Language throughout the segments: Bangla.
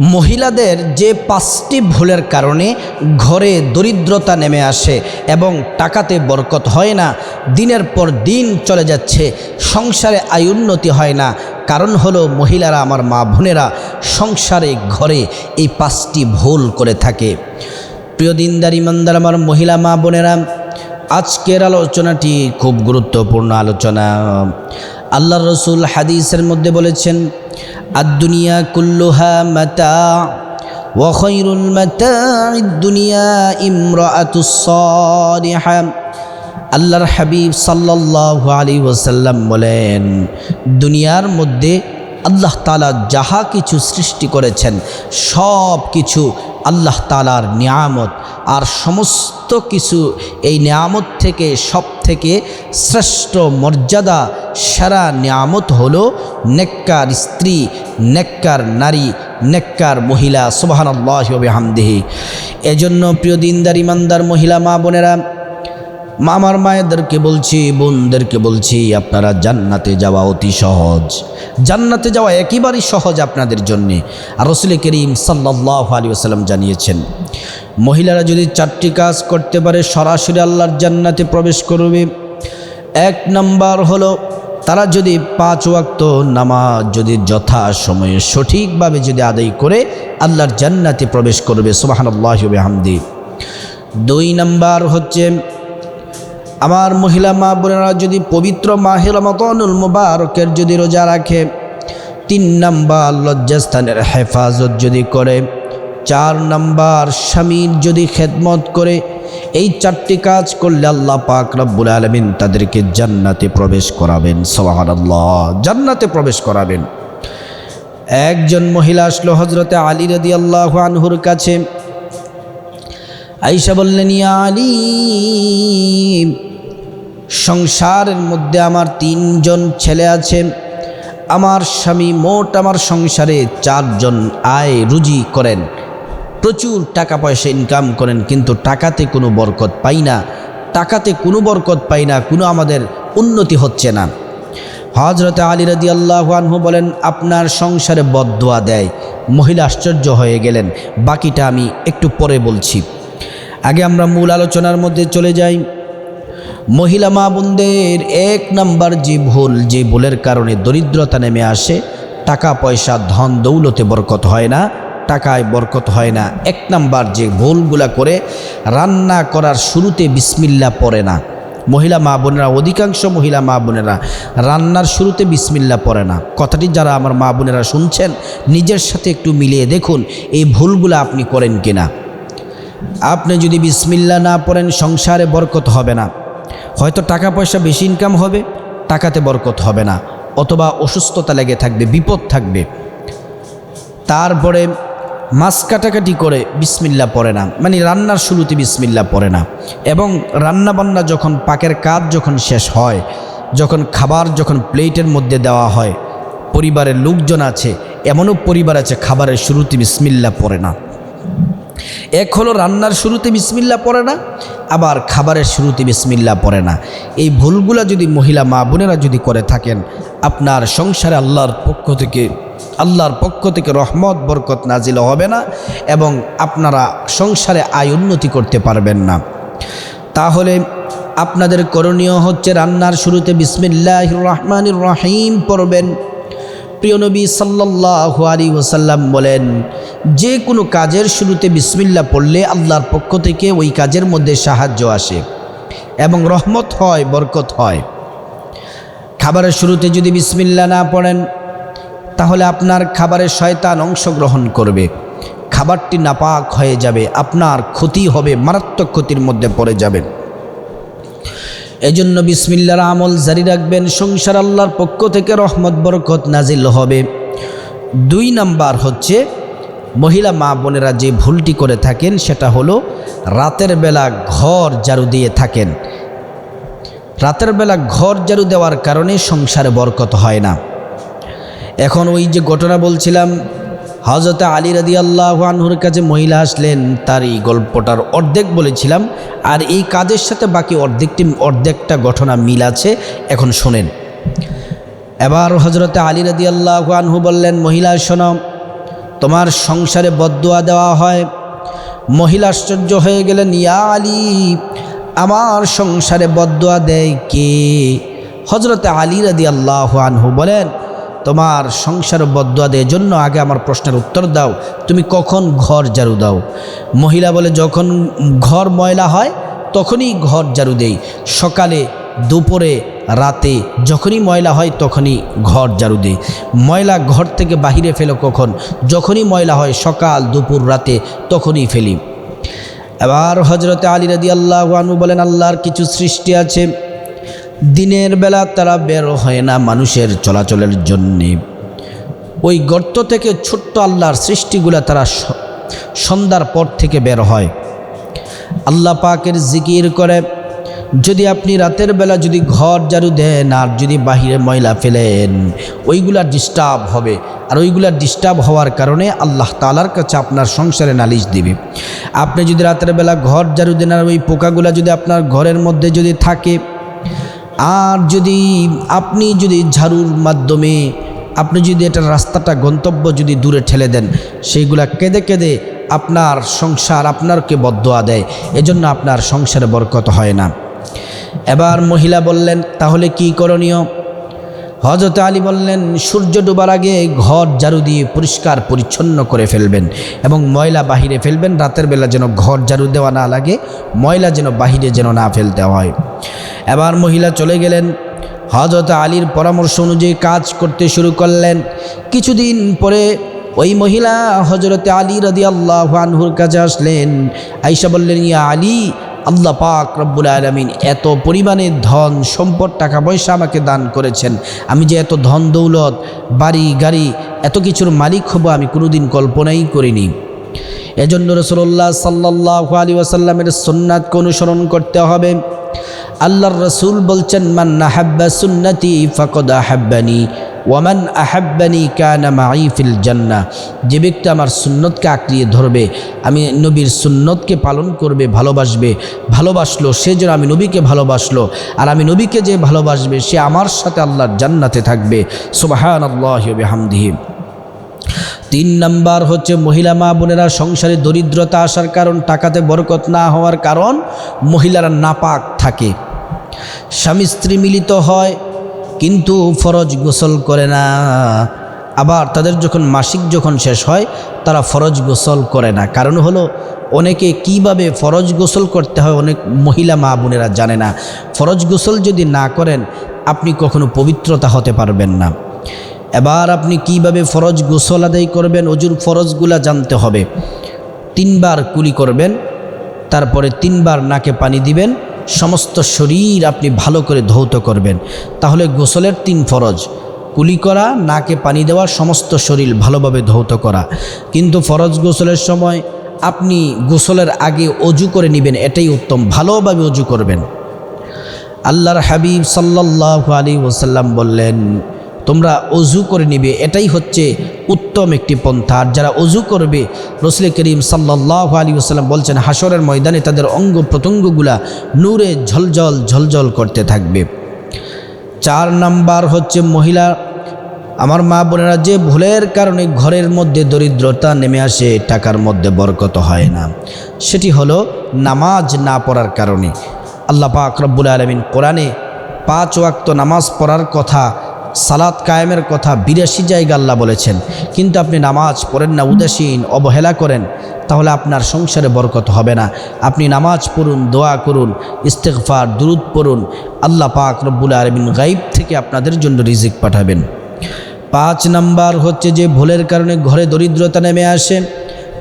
মহিলাদের যে পাঁচটি ভুলের কারণে ঘরে দরিদ্রতা নেমে আসে এবং টাকাতে বরকত হয় না, দিনের পর দিন চলে যাচ্ছে, সংসারে আয় উন্নতি হয় না। কারণ হলো মহিলারা, আমার মা বোনেরা, সংসারে, ঘরে এই পাঁচটি ভুল করে থাকে। প্রিয় দিনদার, ইমানদার, আমার মহিলা, মা বোনেরা, আজকের আলোচনাটি খুব গুরুত্বপূর্ণ আলোচনা। আল্লাহ রসুল হাদিসের মধ্যে বলেছেন আদুনিয়া কুল্লুহা মাতা ওয়াখৈরুল মাতা দুনিয়া ইমরাতুসলিহা আল্লাহর হাবিব সাল্লাল্লাহু আলাইহি ওসাল্লাম বলেন, দুনিয়ার মধ্যে আল্লাহ তালা যাহা কিছু সৃষ্টি করেছেন সব কিছু আল্লাহ তালার নিয়ামত আর সমস্ত কিছু এই নিয়ামত থেকে সব থেকে শ্রেষ্ঠ মর্যাদা, সেরা নিয়ামত হল নেককার স্ত্রী, নেককার নারী, নেককার মহিলা। সুবাহান্লাহ হামদেহি এজন্য প্রিয় দিনদার ইমানদার মহিলা, মা বোনেরা মামার মায়েদেরকে বলছি, বোনদেরকে বলছি, আপনারা জান্নাতে যাওয়া অতি সহজ। জান্নাতে যাওয়া একেবারেই সহজ আপনাদের জন্যে। আর রসুল করিম সাল্লাহ আলী আসাল্লাম জানিয়েছেন, মহিলারা যদি চারটি কাজ করতে পারে, সরাসরি আল্লাহর জান্নাতে প্রবেশ করবে। এক নাম্বার হলো, তারা যদি পাঁচ ওয়াক্ত নামাজ যদি যথা সময়ে সঠিকভাবে যদি আদায় করে, আল্লাহর জান্নাতে প্রবেশ করবে সুবাহান্লাহ হামদি দুই নাম্বার হচ্ছে আমার মহিলা মা বোনেরা যদি পবিত্র মাহের মতনুল মুবারকের যদি রোজা রাখে, তিন নাম্বার লজ্জাস্থানের হেফাজত যদি করে, চার নাম্বার স্বামীর যদি খেদমত করে, এই চারটি কাজ করলে আল্লাহ পাক রব্বুল আলমিন তাদেরকে জান্নাতে প্রবেশ করাবেন সোহান আল্লাহ জান্নাতে প্রবেশ করাবেন। একজন মহিলা আসলো হজরতে আলী রদি আল্লাহ আনহুর কাছে আইসা বললেন, ইয়া আলী সংসারের মধ্যে আমার তিনজন ছেলে আছে। আমার স্বামী মোট আমার সংসারে চারজন আয় রুজি করেন। প্রচুর টাকা পয়সা ইনকাম করেন, কিন্তু টাকাতে কোনো বরকত পাই না। টাকাতে কোনো বরকত পাই না, কোনো আমাদের উন্নতি হচ্ছে না। হজরতে আলী রাদি আল্লাহানহু বলেন, আপনার সংসারে বদোয়া দেয়। মহিলা আশ্চর্য হয়ে গেলেন। বাকিটা আমি একটু পরে বলছি। আগে আমরা মূল আলোচনার মধ্যে চলে যাই। মহিলা মা বোনদের এক নাম্বার যে ভুল, যে ভুলের কারণে দরিদ্রতা নেমে আসে, টাকা পয়সা, ধন দৌলতে বরকত হয় না, টাকায় বরকত হয় না। এক নাম্বার যে ভুলগুলা করে রান্না করার শুরুতে বিসমিল্লা পড়ে না। মহিলা মা বোনেরা, অধিকাংশ মহিলা মা বোনেরা রান্নার শুরুতে বিসমিল্লা পড়ে না। কথাটি যারা আমার মা বোনেরা শুনছেন, নিজের সাথে একটু মিলিয়ে দেখুন, এই ভুলগুলো আপনি করেন কিনা। আপনি যদি বিসমিল্লা না পড়েন, সংসারে বরকত হবে না। হয়তো টাকা পয়সা বেশি ইনকাম হবে, টাকাতে বরকত হবে না, অথবা অসুস্থতা লেগে থাকবে, বিপদ থাকবে। তারপরে মাছ কাটাকাটি করে বিসমিল্লা পড়ে না মানে রান্নার শুরুতে বিসমিল্লা পড়ে না। এবং রান্নাবান্না যখন, পাকের কাজ যখন শেষ হয়, যখন খাবার যখন প্লেটের মধ্যে দেওয়া হয়, পরিবারের লোকজন আছে, এমনও পরিবার আছে খাবারের শুরুতে বিসমিল্লা পড়ে না। এক হলো রান্নার শুরুতে বিসমিল্লা পড়ে না আবার খাবারের শুরুতে বিসমিল্লা পড়ে না। এই ভুলগুলা যদি মহিলা মা বোনেরা যদি করে থাকেন, আপনার সংসারে আল্লাহর পক্ষ থেকে, আল্লাহর পক্ষ থেকে রহমত, বরকত নাজিল হবে না এবং আপনারা সংসারে আয় উন্নতি করতে পারবেন না। তাহলে আপনাদের করণীয় হচ্ছে রান্নার শুরুতে বিসমিল্লাহ রহমানুর রহিম পড়বেন। প্রিয় নবী সাল্লাহু আলী ওসাল্লাম বলেন যে কোনো কাজের শুরুতে বিসমিল্লা পড়লে আল্লাহর পক্ষ থেকে ওই কাজের মধ্যে সাহায্য আসে এবং রহমত হয়, বরকত হয়। খাবারের শুরুতে যদি বিসমিল্লা না পড়েন, তাহলে আপনার খাবারের শয়তান অংশগ্রহণ করবে। খাবারটি নাপাক হয়ে যাবে, আপনার ক্ষতি হবে, মারাত্মক ক্ষতির মধ্যে পড়ে যাবেন এজন্য বিসমিল্লার আমল জারি রাখবেন, সংসার আল্লাহর পক্ষ থেকে রহমত, বরকত নাজিল হবে। দুই নাম্বার হচ্ছে মহিলা মা বোনেরা যে ভুলটি করে থাকেন, সেটা হলো রাতের বেলা ঘর জারু দিয়ে থাকেন। রাতের বেলা ঘর জারু দেওয়ার কারণে সংসারে বরকত হয় না। এখন ওই যে ঘটনা বলছিলাম হজরত আলী রাদি আল্লাহ আনহুর কাছে মহিলা আসলেন, তার এই গল্পটার অর্ধেক বলেছিলাম, আর এই কাজের সাথে বাকি অর্ধেকটি, অর্ধেকটা ঘটনা মিল আছে, এখন শোনেন। এবার হজরতে আলী রাদি আল্লাহ আনহু বললেন, মহিলা শোনো তোমার সংসারে বদুয়া দেওয়া হয়। মহিলা আশ্চর্য হয়ে গেলেন, ইয়া আলী, আমার সংসারে বদুয়া দেয় কে? হজরতে আলী রাদি আল্লাহ আনহু বলেন, তোমার সংসার বদুয়া দেয় জন্য আগে আমার প্রশ্নের উত্তর দাও। তুমি কখন ঘর ঝাড়ু দাও? মহিলা বলে, যখন ঘর ময়লা হয়, তখনই ঘর ঝাড়ু দেই। সকালে, দুপুরে রাতে যখনই ময়লা হয় তখনই ঘর ঝাড়ু দেই ময়লা ঘর থেকে বাহিরে ফেলো কখন? যখনই ময়লা হয় সকাল, দুপুর, রাতে তখনই ফেলি। এবার হজরতে আলী রাদি আল্লাহ আনু বলেন, আল্লাহর কিছু সৃষ্টি আছে। দিনের বেলা তারা বের হয় না মানুষের চলাচলের জন্যে। ওই গর্ত থেকে ছোট্ট আল্লাহর সৃষ্টিগুলা তারা সন্ধ্যার পর থেকে বের হয়। আল্লাহ পাকের জিকির করে। যদি আপনি রাতের বেলা যদি ঘর ঝাড়ু দেন আর যদি বাহিরে ময়লা ফেলেন ওইগুলা ডিস্টার্ব হবে। আর ওইগুলা ডিস্টার্ব হওয়ার কারণে আল্লাহ তালার কাছে আপনার সংসারে নালিশ দিবে। আপনি যদি রাতের বেলা ঘর ঝাড়ু দেন আর ওই পোকাগুলা যদি আপনার ঘরের মধ্যে যদি থাকে, আর যদি আপনি যদি ঝাড়ুর মাধ্যমে আপনি যদি এটা রাস্তাটা গন্তব্য যদি দূরে ঠেলে দেন, সেইগুলা কেঁদে কেঁদে আপনার সংসার আপনারকে বদোয়া দেয়। এজন্য আপনার সংসারে বরকত হয় না। এবার মহিলা বললেন, তাহলে কি করণীয়? হজরত আলী বললেন, সূর্য ডোবার আগে ঘর ঝাড়ু দিয়ে পরিষ্কার পরিচ্ছন্ন করে ফেলবেন এবং ময়লা বাহিরে ফেলবেন। রাতের বেলা যেন ঘর ঝাড়ু দেওয়া না লাগে, ময়লা যেন বাহিরে যেন না ফেলতে হয়। এবার মহিলা চলে গেলেন। হজরত আলীর পরামর্শ অনুযায়ী কাজ করতে শুরু করলেন। কিছুদিন পরে ওই মহিলা হজরতে আলী রদি আনহুর কাছে আসলেন। আইসা বললেন, ইয়া আলী আল্লাহ পাক রব্বুল আলমিন এত পরিমাণে ধন, সম্পদ, টাকা পয়সা আমাকে দান করেছেন। আমি যে এত ধন দৌলত, বাড়ি, গাড়ি, এত কিছুর মালিক হব আমি কোনোদিন কল্পনাই করিনি। এজন্য রসল্লাহ সাল্লাহ আলী ওয়াসাল্লামের সোননাথকে অনুসরণ করতে হবে। আল্লাহর রসুল বলছেন, মান সুন্নতি ফকদ আহাব্বানি ওয়ামান আহাব্বানি কানা মাই ফিল জান্না যে ব্যক্তি আমার সুন্নতকে আঁকড়িয়ে ধরবে, আমি নবীর সুন্নতকে পালন করবে, ভালোবাসবে, ভালোবাসলো, সে যেন আমি নবীকে ভালোবাসলো, আর আমি নবীকে যে ভালোবাসবে, সে আমার সাথে আল্লাহর জান্নাতে থাকবে। সুবাহান আল্লাহ হামদিহিম তিন নাম্বার হচ্ছে, মহিলা মা বোনেরা সংসারে দরিদ্রতা আসার কারণ, টাকাতে বরকত না হওয়ার কারণ মহিলারা নাপাক থাকে। স্বামী স্ত্রী মিলিত হয়, কিন্তু ফরজ গোসল করে না। আবার তাদের যখন মাসিক যখন শেষ হয়, তারা ফরজ গোসল করে না। কারণ হলো, অনেকে কীভাবে ফরজ গোসল করতে হয় অনেক মহিলা মা বোনেরা জানে না। ফরজ গোসল যদি না করেন, আপনি কখনো পবিত্রতা হতে পারবেন না। এবার আপনি কীভাবে ফরজ গোসল আদায় করবেন, অজুর ফরজগুলা জানতে হবে। তিনবার কুলি করবেন, তারপরে তিনবার নাকে পানি দিবেন সমস্ত শরীর আপনি ভালো করে ধৌত করবেন। তাহলে গোসলের তিন ফরজ। কুলি করা, নাকে পানি দেওয়া, সমস্ত শরীর ভালোভাবে ধৌত করা। কিন্তু ফরজ গোসলের সময় আপনি গোসলের আগে অজু করে নেবেন, এটাই উত্তম। ভালোভাবে অজু করবেন। আল্লাহর হাবিব সাল্লাহ আলী ওসাল্লাম বললেন তোমরা অজু করে নিবে। এটাই হচ্ছে উত্তম একটি পন্থা। আর যারা অজু করবে, রসুল করিম সাল্লাহ আলী ওসাল্লাম বলছেন হাসরের ময়দানে তাদের অঙ্গ প্রত্যঙ্গগুলা নূরে ঝলঝল ঝলঝল করতে থাকবে। চার নাম্বার হচ্ছে মহিলা, আমার মা বোনেরা, যে ভুলের কারণে ঘরের মধ্যে দরিদ্রতা নেমে আসে, টাকার মধ্যে বরকত হয় না। সেটি হলো নামাজ না পড়ার কারণে। আল্লাহ পাক রব্বুল আলমিন কোরআনে পাঁচ ওয়াক্ত নামাজ পড়ার কথা সালাত কায়েমের কথা বিরাশি জায়গা আল্লাহ বলেছেন। কিন্তু আপনি নামাজ পড়েন না, উদাসীন, অবহেলা করেন, তাহলে আপনার সংসারে বরকত হবে না। আপনি নামাজ পড়ুন, দোয়া করুন ইস্তেকফার দুরুদ পড়ুন, আল্লাহ পাক রব্বুল আলমিন গাইব থেকে আপনাদের জন্য রিজিক পাঠাবেন। পাঁচ নাম্বার হচ্ছে যে ভুলের কারণে ঘরে দরিদ্রতা নেমে আসে,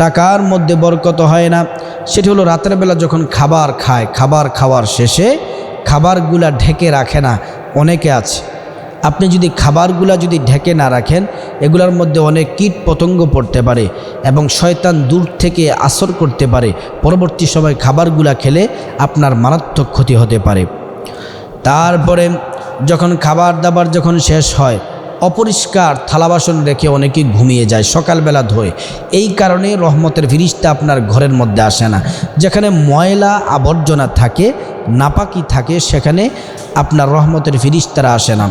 টাকার মধ্যে বরকত হয় না। সেটি হলো রাতের বেলা যখন খাবার খায়, খাবার খাওয়ার শেষে খাবারগুলা ঢেকে রাখে না, অনেকে আছে। আপনি যদি খাবারগুলা যদি ঢেকে না রাখেন, এগুলার মধ্যে অনেক কীট পতঙ্গ পড়তে পারে এবং শয়তান দূর থেকে আসর করতে পারে। পরবর্তী সময় খাবারগুলা খেলে আপনার মারাত্মক ক্ষতি হতে পারে। তারপরে যখন খাবার দাবার যখন শেষ হয় অপরিষ্কার থালা বাসন রেখে অনেকে ঘুমিয়ে যায় সকালবেলা ধোয়। এই কারণে রহমতের ফিরিস্তা আপনার ঘরের মধ্যে আসে না। যেখানে ময়লা আবর্জনা থাকে, নাপাকি থাকে, সেখানে আপনার রহমতের ফিরিস্তারা আসে না।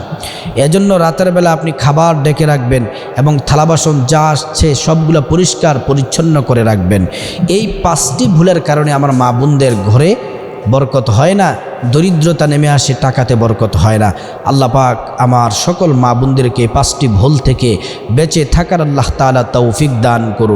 এজন্য রাতের বেলা আপনি খাবার ডেকে রাখবেন এবং থালা বাসন যা আসছে সবগুলো পরিষ্কার, পরিচ্ছন্ন করে রাখবেন। এই পাঁচটি ভুলের কারণে আমার মা বোনদের ঘরে বরকত হয় না, দরিদ্রতা নেমে আসে, টাকাতে বরকত হয় না। আল্লাহ পাক আমার সকল মা বোনদেরকে পাঁচটি ভুল থেকে বেঁচে থাকার আল্লাহ তালা তৌফিক দান করুন।